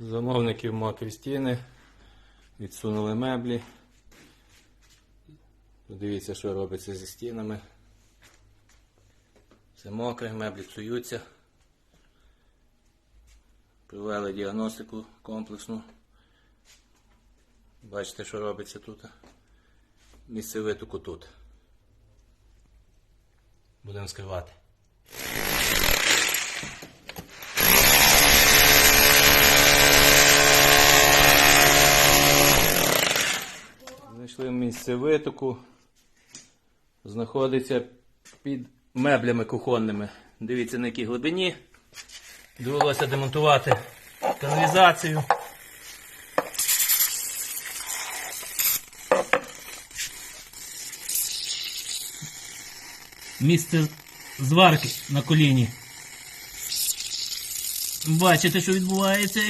Замовників мокрі стіни. Відсунули меблі. Подивіться, що робиться зі стінами. Все мокре, меблі псуються. Провели діагностику комплексну. Бачите, що робиться тут. Місце витоку тут. Будемо скривати. Знайшли місце витоку. Знаходиться під меблями кухонними. Дивіться на якій глибині. Довелося демонтувати каналізацію. Місце зварки на коліні. Бачите, що відбувається?